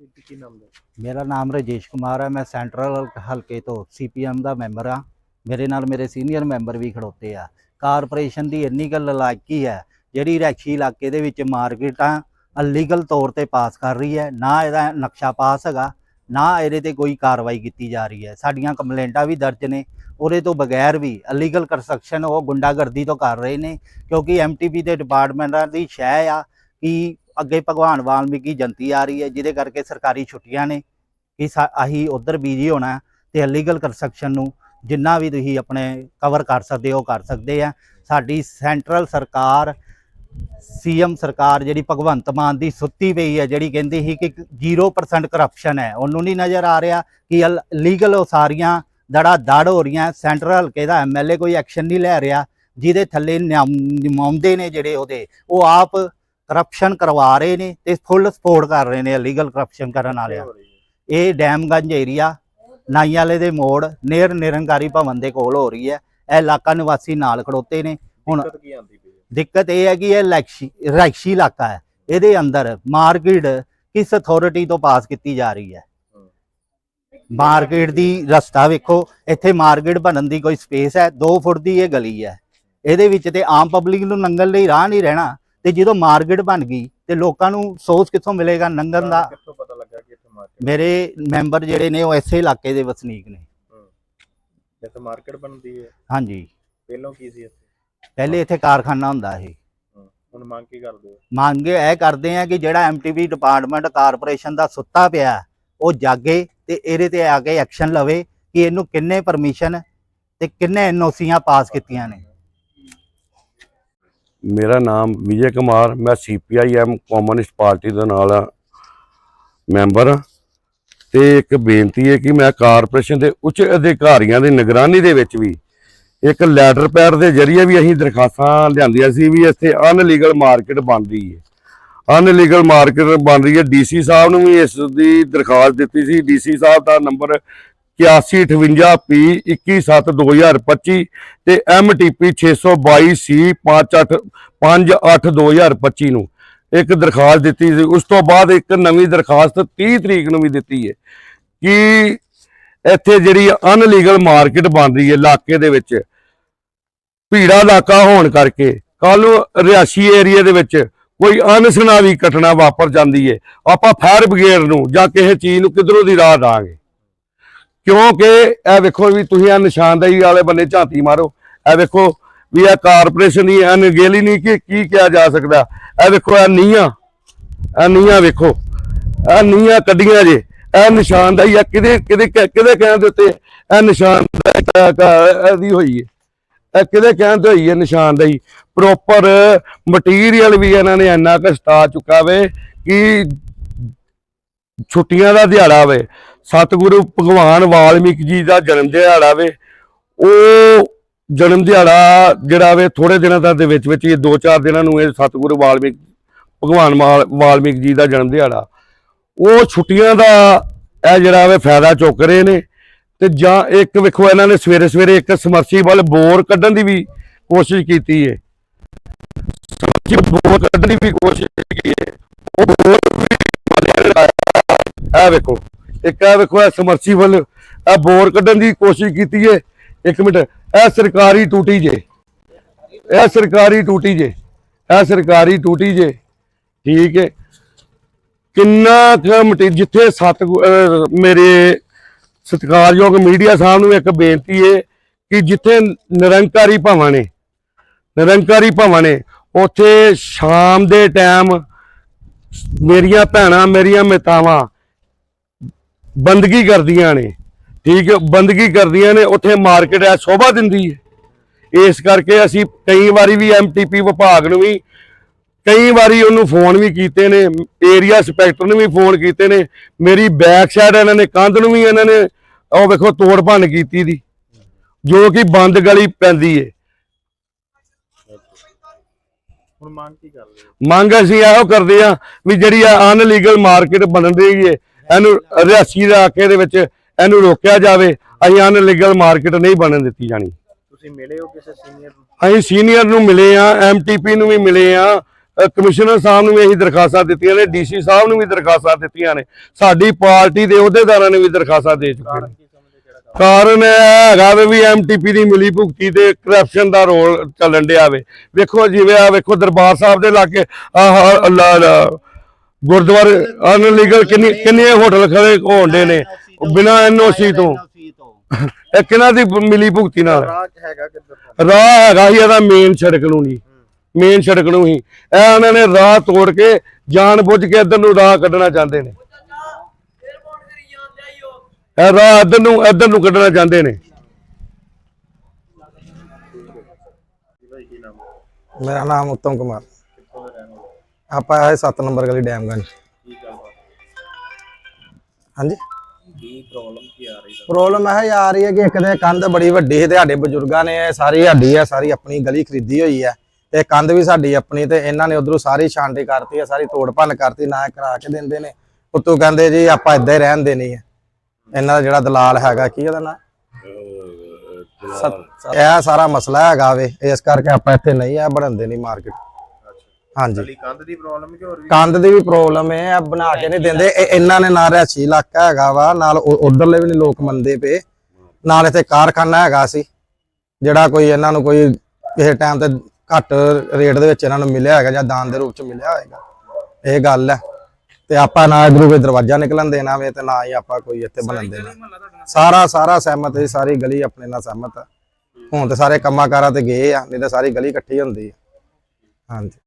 ਕੀ ਨਾਮ ਦਾ ਮੇਰਾ ਨਾਮ ਰਜੇਸ਼ ਕੁਮਾਰ ਹੈ, ਮੈਂ ਸੈਂਟਰਲ ਹਲਕੇ ਤੋਂ ਸੀਪੀਐਮ ਦਾ ਮੈਂਬਰ ਆ ਮੇਰੇ ਨਾਲ ਮੇਰੇ ਸੀਨੀਅਰ ਮੈਂਬਰ ਵੀ ਖੜੋਤੇ ਆ। ਕਾਰਪੋਰੇਸ਼ਨ ਦੀ ਇੰਨੀ ਗੱਲ ਲਾਇਕੀ ਹੈ, ਜਿਹੜੀ ਰੈਕਸ਼ੀ ਇਲਾਕੇ ਦੇ ਵਿੱਚ ਮਾਰਕੀਟਾਂ ਅਲੀਗਲ ਤੌਰ ਤੇ ਪਾਸ ਕਰ ਰਹੀ ਹੈ, ਨਾ ਇਹਦਾ ਨਕਸ਼ਾ ਪਾਸ ਹੈਗਾ, ਨਾ ਇਹਦੇ ਤੇ ਕੋਈ ਕਾਰਵਾਈ ਕੀਤੀ ਜਾ ਰਹੀ ਹੈ। ਸਾਡੀਆਂ ਕੰਪਲੇਂਟਾਂ ਵੀ ਦਰਜ ਨੇ, ਉਹਦੇ ਤੋਂ ਬਗੈਰ ਵੀ ਅਲੀਗਲ ਕੰਸਟਰਕਸ਼ਨ ਉਹ ਗੁੰਡਾਗਰਦੀ ਤੋਂ ਕਰ ਰਹੇ ਨੇ, ਕਿਉਂਕਿ ਐਮਟੀਪੀ ਦੇ ਡਿਪਾਰਟਮੈਂਟਾਂ ਦੀ ਸ਼ੈ ਆ ਕਿ ਅੱਗੇ ਭਗਵਾਨ ਵਾਲਮੀਕੀ ਜਯੰਤੀ ਆ ਰਹੀ ਹੈ, ਜਿਹਦੇ ਕਰਕੇ ਸਰਕਾਰੀ ਛੁੱਟੀਆਂ ਨੇ, ਕਿ ਸਾ- ਅਸੀਂ ਉਧਰ ਬੀਜੀ ਹੋਣਾ ਤੇ ਅਲੀਗਲ ਕੰਸਟਰਕਸ਼ਨ ਨੂੰ ਜਿੰਨਾ ਵੀ ਤੁਸੀਂ ਆਪਣੇ ਕਵਰ ਕਰ ਸਕਦੇ ਹੋ ਕਰ ਸਕਦੇ ਆ। ਸਾਡੀ ਸੈਂਟਰਲ ਸਰਕਾਰ ਸੀਐਮ ਸਰਕਾਰ ਜਿਹੜੀ ਭਗਵੰਤ ਮਾਨ ਦੀ ਸੁੱਤੀ ਪਈ ਹੈ, ਜਿਹੜੀ ਕਹਿੰਦੀ ਸੀ ਕਿ 0% ਕਰਪਸ਼ਨ ਹੈ, ਉਹਨੂੰ ਨਹੀਂ ਨਜ਼ਰ ਆ ਰਿਹਾ ਕਿ ਲੀਗਲ ਉਸਾਰੀਆਂ ਦੜਾ ਦੜ ਹੋ ਰਹੀਆਂ ਸੈਂਟਰਲ ਹਲਕੇ ਦਾ ਐਮਐਲਏ ਕੋਈ ਐਕਸ਼ਨ ਨਹੀਂ ਲੈ ਰਿਹਾ, ਜਿਹਦੇ ਥੱਲੇ ਨਿਯਮ- ਨਿਮਾਉਂਦੇ ਨੇ ਜਿਹੜੇ ਉਹਦੇ, ਉਹ ਆਪ ਕਰਪਸ਼ਨ ਕਰਵਾ ਰਹੇ ਨੇ ਤੇ ਫੁੱਲ ਸਪੋਰਟ ਕਰ ਰਹੇ ਨੇ ਲੀਗਲ ਕਰਪਸ਼ਨ ਕਰਨ ਵਾਲਿਆਂ। ਇਹ ਡੈਮਗੰਜ ਏਰੀਆ ਨਾਈ ਵਾਲੇ ਦੇ ਮੋੜ ਨੇਰ ਨਿਰੰਕਾਰੀ ਭਵਨ ਦੇ ਕੋਲ ਹੋ ਰਹੀ ਹੈ। ਇਹ ਇਲਾਕਾ ਨਿਵਾਸੀ ਨਾਲ ਖੜੋਤੇ ਨੇ। ਹੁਣ ਦਿੱਕਤ ਇਹ ਹੈ ਕਿ ਇਹ ਲੈਕਸ਼ੀ ਰਾਇਸ਼ੀ ਇਲਾਕਾ ਹੈ। ਇਹਦੇ ਅੰਦਰ ਮਾਰਕੀਟ ਕਿਸ ਅਥਾਰਟੀ ਤੋਂ ਪਾਸ ਕੀਤੀ ਜਾ ਰਹੀ ਹੈ? ਮਾਰਕੀਟ ਦੀ ਰਸਤਾ ਵੇਖੋ। ਇੱਥੇ ਮਾਰਕੀਟ ਬਣਨ ਦੀ ਕੋਈ ਸਪੇਸ ਹੈ। 2 ਫੁੱਟ ਦੀ ਇਹ ਗਲੀ ਹੈ। ਇਹਦੇ ਵਿੱਚ ਤੇ ਆਮ ਪਬਲਿਕ ਨੂੰ ਲੰਘਣ ਲਈ ਰਾਹ ਨਹੀਂ ਰਹਿਣਾ। ਤੇ ਜਦੋਂ ਮਾਰਕੀਟ ਬਣ ਗਈ ਤੇ ਲੋਕਾਂ ਨੂੰ ਸੋਚ ਕਿੱਥੋਂ ਮਿਲੇਗਾ ਲੰਘਣ ਦਾ? ਕਿੱਥੋਂ ਪਤਾ ਲੱਗਾ ਕਿ ਇੱਥੇ ਮਾਰਕੀਟ ਮੇਰੇ ਮੈਂਬਰ ਜਿਹੜੇ ਨੇ ਉਹ ਇਸੇ ਇਲਾਕੇ ਦੇ ਵਸਨੀਕ ਨੇ। ਇੱਥੇ ਮਾਰਕੀਟ ਬਣਦੀ ਹੈ। ਹਾਂਜੀ। ਪਹਿਲਾਂ ਕੀ ਸੀ ਇੱਥੇ? ਪਹਿਲੇ ਇੱਥੇ ਕਾਰਖਾਨਾ ਹੁੰਦਾ ਸੀ। ਹੁਣ ਮੰਗ ਕੀ ਕਰਦੇ ਹੋ? ਮੰਗ ਇਹ ਕਰਦੇ ਆ ਕਿ ਜਿਹੜਾ ਐਮਟੀਵੀ ਡਿਪਾਰਟਮੈਂਟ ਕਾਰਪੋਰੇਸ਼ਨ ਦਾ ਸੁੱਤਾ ਪਿਆ ਉਹ ਜਾਗੇ ਤੇ ਇਹਦੇ ਤੇ ਆ ਕੇ ਐਕਸ਼ਨ ਲਵੇ ਕਿ ਇਹਨੂੰ ਕਿੰਨੇ ਪਰਮਿਸ਼ਨ ਤੇ ਕਿੰਨੇ ਐਨਓਸੀਆਂ ਪਾਸ ਕੀਤੀਆਂ ਨੇ। ਮੇਰਾ ਨਾਮ ਵਿਜੇ ਕੁਮਾਰ, ਮੈਂ ਸੀਪੀਆਈਐਮ ਕਮਿਊਨਿਸਟ ਪਾਰਟੀ ਦੇ ਨਾਲ ਮੈਂਬਰ ਹਾਂ। ਤੇ ਇੱਕ ਬੇਨਤੀ ਹੈ ਕਿ ਮੈਂ ਕਾਰਪੋਰੇਸ਼ਨ ਦੇ ਉੱਚ ਅਧਿਕਾਰੀਆਂ ਦੀ ਨਿਗਰਾਨੀ ਦੇ ਵਿੱਚ ਵੀ ਇੱਕ ਲੈਟਰ ਪੈਡ ਦੇ ਜ਼ਰੀਏ ਵੀ ਅਸੀਂ ਦਰਖਾਸਤਾਂ ਲਿਆਂਦੀਆਂ ਸੀ ਵੀ ਇੱਥੇ ਅਨਲੀਗਲ ਮਾਰਕੀਟ ਬਣ ਰਹੀ ਹੈ। ਅਨਲੀਗਲ ਮਾਰਕੀਟ ਬਣ ਰਹੀ ਹੈ। ਡੀਸੀ ਸਾਹਿਬ ਨੂੰ ਵੀ ਇਸ ਦੀ ਦਰਖਾਸਤ ਦਿੱਤੀ ਸੀ। ਡੀਸੀ ਸਾਹਿਬ ਦਾ ਨੰਬਰ 8158P 2172025 ਤੇ MTP 622C 582025 ਨੂੰ ਇੱਕ ਦਰਖਾਸਤ ਦਿੱਤੀ ਸੀ। ਉਸ ਤੋਂ ਬਾਅਦ ਇੱਕ ਨਵੀਂ ਦਰਖਾਸਤ 30 ਤਰੀਕ ਨੂੰ ਵੀ ਦਿੱਤੀ ਹੈ ਕਿ ਇੱਥੇ ਜਿਹੜੀ ਅਨਲੀਗਲ ਮਾਰਕੀਟ ਬਣ ਰਹੀ ਹੈ ਇਲਾਕੇ ਦੇ ਵਿੱਚ, ਭੀੜਾ ਇਲਾਕਾ ਹੋਣ ਕਰਕੇ ਕੱਲ ਨੂੰ ਰਿਹਾਸ਼ੀ ਏਰੀਆ ਦੇ ਵਿੱਚ ਕੋਈ ਅਨਸਨਾਵੀ ਘਟਨਾ ਵਾਪਰ ਜਾਂਦੀ ਹੈ। ਆਪਾਂ ਫਾਇਰ ਬ੍ਰਿਗੇਡ ਨੂੰ ਜਾਂ ਕਿਸੇ ਚੀਜ਼ ਨੂੰ ਕਿਧਰੋਂ ਦੀ ਰਾਹ ਦਾਂਗੇ? ਕਿਉਂਕਿ ਇਹ ਵੇਖੋ ਵੀ ਤੁਸੀਂ ਆ ਨਿਸ਼ਾਨਦੇਹੀ ਵਾਲੇ ਬੰਨੇ ਝਾਤੀ ਮਾਰੋ। ਇਹ ਵੇਖੋ ਵੀ ਇਹ ਕਾਰਪੋਰੇਸ਼ਨ ਦੀ ਅਣਗਹਿਲੀ ਨਹੀਂ ਕਿ ਕੀ ਕਿਹਾ ਜਾ ਸਕਦਾ। ਇਹ ਵੇਖੋ, ਇਹ ਨੀਆਂ ਇਹ ਨੀਆਂ ਵੇਖੋ। ਇਹ ਨੀਆਂ ਕੱਢੀਆਂ ਜੇ, ਇਹ ਨਿਸ਼ਾਨਦੇਹੀ ਆ, ਕਿਹਦੇ ਕਿਹਦੇ ਕਿਹਦੇ ਕਹਿਣ ਦੇ ਉੱਤੇ ਇਹ ਨਿਸ਼ਾਨਦੇਹੀ ਇਹਦੀ ਹੋਈ ਹੈ ਇਹ ਕਿਹਦੇ ਕਹਿਣ ਤੇ ਹੋਈ ਹੈ ਨਿਸ਼ਾਨਦੇਹੀ? ਪ੍ਰੋਪਰ ਮਟੀਰੀਅਲ ਵੀ ਇਹਨਾਂ ਨੇ ਇੰਨਾ ਕੁ ਚੁੱਕਾ ਵੇ ਕਿ ਛੁੱਟੀਆਂ ਦਾ ਦਿਹਾੜਾ ਵੇ। ਸਤਿਗੁਰੂ ਭਗਵਾਨ ਵਾਲਮੀਕ ਜੀ ਦਾ ਜਨਮ ਦਿਹਾੜਾ ਵੇ। ਉਹ ਜਨਮ ਦਿਹਾੜਾ ਜਿਹੜਾ ਵੇ ਥੋੜੇ ਦਿਨਾਂ ਦਾ ਦੇ ਵਿੱਚ ਵਿੱਚ ਇਹ 2-4 ਦਿਨਾਂ ਨੂੰ ਇਹ ਸਤਿਗੁਰੂ ਵਾਲਮੀਕ, ਭਗਵਾਨ ਵਾਲਮੀਕ ਜੀ ਦਾ ਜਨਮ ਦਿਹਾੜਾ। ਉਹ ਛੁੱਟੀਆਂ ਦਾ ਇਹ ਜਿਹੜਾ ਵੇ ਫਾਇਦਾ ਚੁੱਕ ਰਹੇ ਨੇ ਤੇ ਜਾਂ ਇੱਕ ਵੇਖੋ ਇਹਨਾਂ ਨੇ ਸਵੇਰੇ ਸਵੇਰੇ ਇੱਕ ਸਮਰਸੀਬਲ ਬੋਰ ਕੱਢਣ ਦੀ ਵੀ ਕੋਸ਼ਿਸ਼ ਕੀਤੀ ਹੈ ਬੋਰ ਕੱਢਣ ਦੀ ਵੀ ਕੋਸ਼ਿਸ਼ ਕੀਤੀ ਹੈ ਉਹ ਬੋਰ ਵੀ ਵਾਲਿਆਂ ਵੇਖੋ। ਇੱਕ ਇਹ ਵੇਖੋ ਇਹ ਸਮਰਸੀਬਲ ਇਹ ਬੋਰ ਕੱਢਣ ਦੀ ਕੋਸ਼ਿਸ਼ ਕੀਤੀ ਹੈ ਇੱਕ ਮਿੰਟ ਇਹ ਸਰਕਾਰੀ ਟੂਟੀ ਜੇ। ਇਹ ਸਰਕਾਰੀ ਟੂਟੀ ਜੇ। ਇਹ ਸਰਕਾਰੀ ਟੂਟੀ ਜੇ। ਠੀਕ ਹੈ ਕਿੰਨਾ ਕੁ ਮਟੀ ਜਿੱਥੇ ਸਤ ਮੇਰੇ ਸਤਿਕਾਰਯੋਗ ਮੀਡੀਆ ਸਾਹਿਬ ਨੂੰ ਇੱਕ ਬੇਨਤੀ ਹੈ ਕਿ ਜਿੱਥੇ ਨਿਰੰਕਾਰੀ ਭਾਵਾਂ ਨੇ, ਨਿਰੰਕਾਰੀ ਭਾਵਾਂ ਨੇ, ਉੱਥੇ ਸ਼ਾਮ ਦੇ ਟਾਈਮ ਮੇਰੀਆਂ ਭੈਣਾਂ, ਮੇਰੀਆਂ ਮਿਤਾਵਾਂ ਬੰਦਗੀ ਕਰਦੀਆਂ ਨੇ। ਠੀਕ ਬੰਦਗੀ ਕਰਦੀਆਂ ਨੇ ਉੱਥੇ ਮਾਰਕੀਟ ਹੈ ਸ਼ੋਭਾ ਦਿੰਦੀ ਹੈ। ਇਸ ਕਰਕੇ ਅਸੀਂ ਕਈ ਵਾਰੀ ਵੀ ਐਮਟੀਪੀ ਵਿਭਾਗ ਨੂੰ ਵੀ ਕਈ ਵਾਰੀ ਉਹਨੂੰ ਫੋਨ ਵੀ ਕੀਤੇ ਨੇ ਏਰੀਆ ਇੰਸਪੈਕਟਰ ਨੂੰ ਵੀ ਫੋਨ ਕੀਤੇ ਨੇ। ਮੇਰੀ ਬੈਕ ਸਾਈਡ ਇਹਨਾਂ ਨੇ ਕੰਧ ਨੂੰ ਵੀ ਇਹਨਾਂ ਨੇ ਉਹ ਵੇਖੋ ਤੋੜ ਭੰਨ ਕੀਤੀ ਦੀ ਜੋ ਕਿ ਬੰਦ ਗਲੀ ਪੈਂਦੀ ਏ। ਹੁਣ ਮੰਗ ਕੀ ਕਰਦੇ ਹੋ? ਮੰਗ ਅਸੀਂ ਇਹੋ ਕਰਦੇ ਆ ਵੀ ਜਿਹੜੀ ਆ ਅਨਲੀਗਲ ਮਾਰਕੀਟ ਬਣ ਰਹੀ ਏ ਇਹਨੂੰ ਰਿਹਾਸੀ ਇਲਾਕੇ ਦੇ ਵਿੱਚ ਇਹਨੂੰ ਰੋਕਿਆ ਜਾਵੇ ਅਸੀਂ ਅਨਲੀਗਲ ਮਾਰਕੀਟ ਨਹੀਂ ਬਣਨ ਦਿੱਤੀ ਜਾਣੀ। ਤੁਸੀਂ ਮਿਲੇ ਹੋ ਕਿਸੇ ਸੀਨੀਅਰ ਨੂੰ? ਅਸੀਂ ਸੀਨੀਅਰ ਨੂੰ ਮਿਲੇ ਆ ਐਮਟੀਪੀ ਨੂੰ ਵੀ ਮਿਲੇ ਆ ਕਮਿਸ਼ਨਰ ਸਾਹਿਬ ਨੂੰ ਵੀ ਅਸੀਂ ਦਰਖਾਸਤਾਂ ਦਿੱਤੀਆਂ ਨੇ ਡੀਸੀ ਸਾਹਿਬ ਨੂੰ ਵੀ ਦਰਖਾਸਤਾਂ ਦਿੱਤੀਆਂ ਨੇ। ਸਾਡੀ ਪਾਰਟੀ ਦੇ ਅਹੁਦੇਦਾਰਾਂ ਨੇ ਵੀ ਦਰਖਾਸਤਾਂ ਦੇ ਚੁੱਕੇ ਨੇ। ਕਾਰਨ ਇਹ ਹੈਗਾ ਵੇ ਐਮਟੀਪੀ ਦੀ ਮਿਲੀ ਭੁਗਤੀ ਤੇ ਕਰਪਸ਼ਨ ਦਾ ਰੋਲ ਚੱਲਣ ਡਿਆ ਵੇ। ਵੇਖੋ ਜਿਵੇਂ ਆ ਵੇਖੋ ਦਰਬਾਰ ਸਾਹਿਬ ਦੇ ਲਾਗੇ ਆਹ ਅੱਲਾ ਦਾ ਗੁਰਦੁਆਰੇ ਅਨਲੀਗਲ ਕਿੰਨੀ ਕਿੰਨੇ ਹੋਟਲ ਖੜੇ ਹੋਣ ਡੇ ਨੇ ਬਿਨਾਂ ਐਨਓਸੀ ਤੋਂ। ਇਹ ਕਿਹਨਾਂ ਦੀ ਮਿਲੀ ਭੁਗਤੀ ਨਾਲ। ਰਾਹ ਹੈਗਾ ਕਿੱਧਰ ਦਾ ਰਾਹ ਹੈਗਾ ਹੀ ਇਹਦਾ ਮੇਨ ਸੜਕ ਨੂੰ ਨਹੀਂ ਮੇਨ ਸੜਕ ਨੂੰ ਹੀ। ਇਹ ਉਹਨਾਂ ਨੇ ਰਾਹ ਤੋੜ ਕੇ ਜਾਣ ਬੁੱਝ ਕੇ ਇੱਧਰ ਨੂੰ ਰਾਹ ਕੱਢਣਾ ਚਾਹੁੰਦੇ ਨੇ। ਇਹ ਰਾਹ ਇੱਧਰ ਨੂੰ ਇੱਧਰ ਨੂੰ ਕੱਢਣਾ ਚਾਹੁੰਦੇ ਨੇ। ਮੇਰਾ ਨਾਮ ਉੱਤਮ ਕੁਮਾਰ। ਆਪਾਂ ਆਏ 7 ਨੰਬਰ ਗਲੀ ਡੈਮਗੰਜ ਕੀ ਹਾਂਜੀ? ਕੀ ਪ੍ਰੋਬਲਮ ਕੀ ਆ ਰਹੀ? ਹੈ ਪ੍ਰੋਬਲਮ ਇਹ ਆ ਰਹੀ ਹੈ ਕਿ ਇੱਕ ਤੇ ਕੰਧ ਬੜੀ ਵੱਡੀ ਹੈ ਤੇ ਸਾਡੇ ਬਜ਼ੁਰਗਾਂ ਨੇ ਇਹ ਸਾਰੀ ਸਾਡੀ ਹੈ ਸਾਰੀ ਆਪਣੀ ਗਲੀ ਖਰੀਦੀ ਹੋਈ ਹੈ ਤੇ ਕੰਧ ਵੀ ਸਾਡੀ ਆਪਣੀ ਤੇ ਇਹਨਾਂ ਨੇ ਉਧਰੋਂ ਸਾਰੀ ਛਾਂਟੀ ਕਰਤੀ ਹੈ ਸਾਰੀ ਤੋੜ ਭੰਨ ਕਰਤੀ ਨਾ ਕਰਾ ਕੇ ਦਿੰਦੇ ਨੇ। ਉੱਤੋਂ ਕਹਿੰਦੇ ਜੀ ਆਪਾਂ ਇੱਦਾਂ ਹੀ ਰਹਿਣ ਦੇਣੀ ਹੈ ਇਹਨਾਂ ਦਾ ਜਿਹੜਾ ਦਲਾਲ ਹੈਗਾ ਕੀ ਉਹਦਾ ਨਾਂ? ਇਹ ਸਾਰਾ ਮਸਲਾ ਹੈਗਾ ਵੇ ਇਸ ਕਰਕੇ ਆਪਾਂ ਇੱਥੇ ਨਹੀਂ ਆ ਬਣਾਉਂਦੇ ਨਹੀਂ ਮਾਰਕੀਟ ਹਾਂਜੀ। ਕੰਧ ਦੀ ਪ੍ਰੋਬਲਮ ਕਿ ਹੋਰ ਵੀ ਕੰਧ ਦੀ ਵੀ ਪ੍ਰੋਬਲਮ ਹੈ ਇਹ ਬਣਾ ਕੇ ਨਹੀਂ ਦਿੰਦੇ। ਇਹ- ਇਹਨਾਂ ਨੇ ਨਾ ਰਿਹਾਇਸ਼ੀ ਇਲਾਕਾ ਹੈਗਾ ਵਾ ਨਾਲ ਉਧਰਲੇ ਵੀ ਨਹੀਂ ਲੋਕ ਮੰਨਦੇ ਪਏ। ਨਾਲ ਇੱਥੇ ਕਾਰਖਾਨਾ ਹੈਗਾ ਸੀ ਜਿਹੜਾ ਕੋਈ ਇਹਨਾਂ ਨੂੰ ਕੋਈ ਕਿਸੇ ਟਾਈਮ ਤੇ ਘੱਟ ਰੇਟ ਦੇ ਵਿੱਚ ਇਹਨਾਂ ਨੂੰ ਮਿਲਿਆ ਹੈਗਾ ਜਾਂ ਦਾਨ ਦੇ ਰੂਪ ਚ ਮਿਲਿਆ ਹੋਏਗਾ। ਇਹ ਗੱਲ ਹੈ। ਤੇ ਆਪਾਂ ਨਾ ਇਧਰੋਂ ਕੋਈ ਦਰਵਾਜ਼ਾ ਨਿਕਲਣ ਦੇਣਾ ਵੇ ਤੇ ਨਾ ਹੀ ਆਪਾਂ ਕੋਈ ਇੱਥੇ ਬਣਨ ਦੇਣਾ। ਸਾਰਾ ਸਾਰਾ ਸਹਿਮਤ ਹੈ ਸਾਰੀ ਗਲੀ ਆਪਣੇ ਨਾਲ ਸਹਿਮਤ ਹੈ। ਹੁਣ ਤੇ ਸਾਰੇ ਕੰਮਾਂ ਕਾਰਾਂ ਤੇ ਗਏ ਆ ਨਹੀਂ ਤਾਂ ਸਾਰੀ ਗਲੀ ਇਕੱਠੀ ਹੁੰਦੀ ਹੈ। ਹਾਂਜੀ।